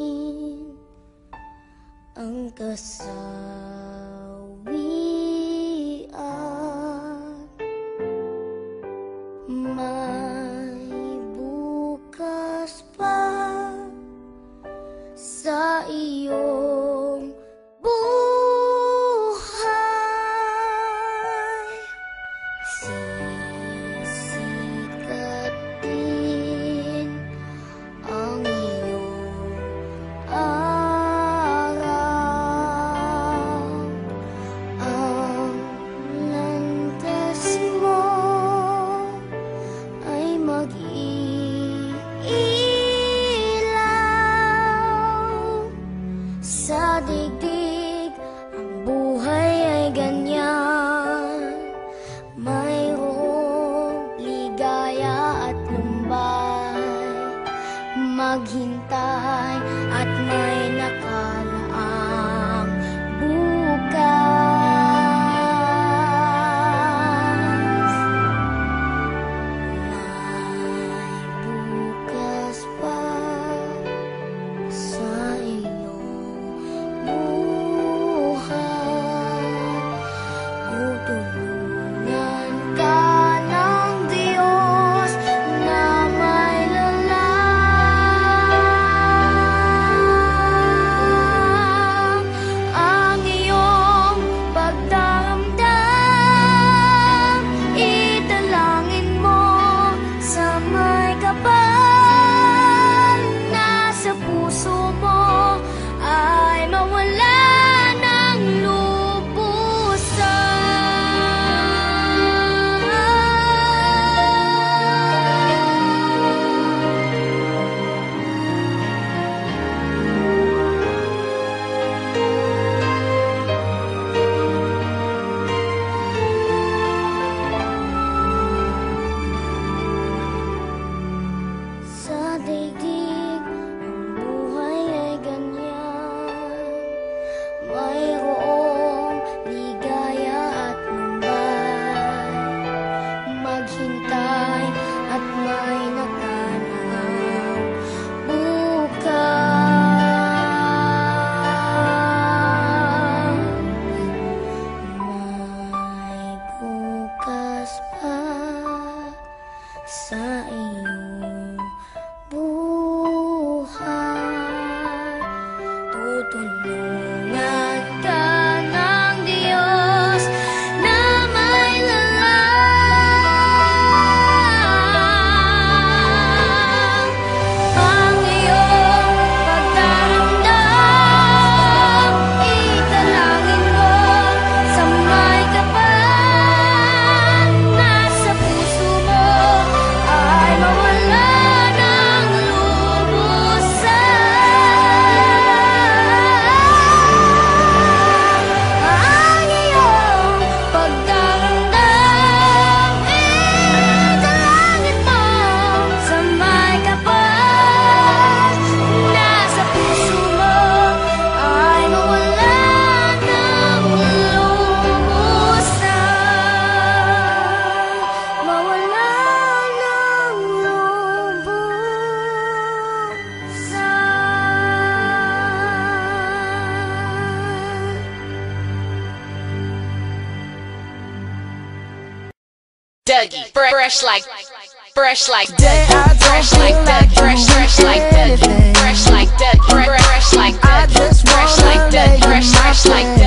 akin ang kasawian. My naghintay at may nakalaang bukas. Sa iyong buhay tutulungan ka Dougie. Fresh like, fresh like Dougie. Fresh like Dougie. Fresh, fresh like Dougie. Fresh like Dougie. Fresh like Dougie. Fresh like Dougie. Fresh like Dougie.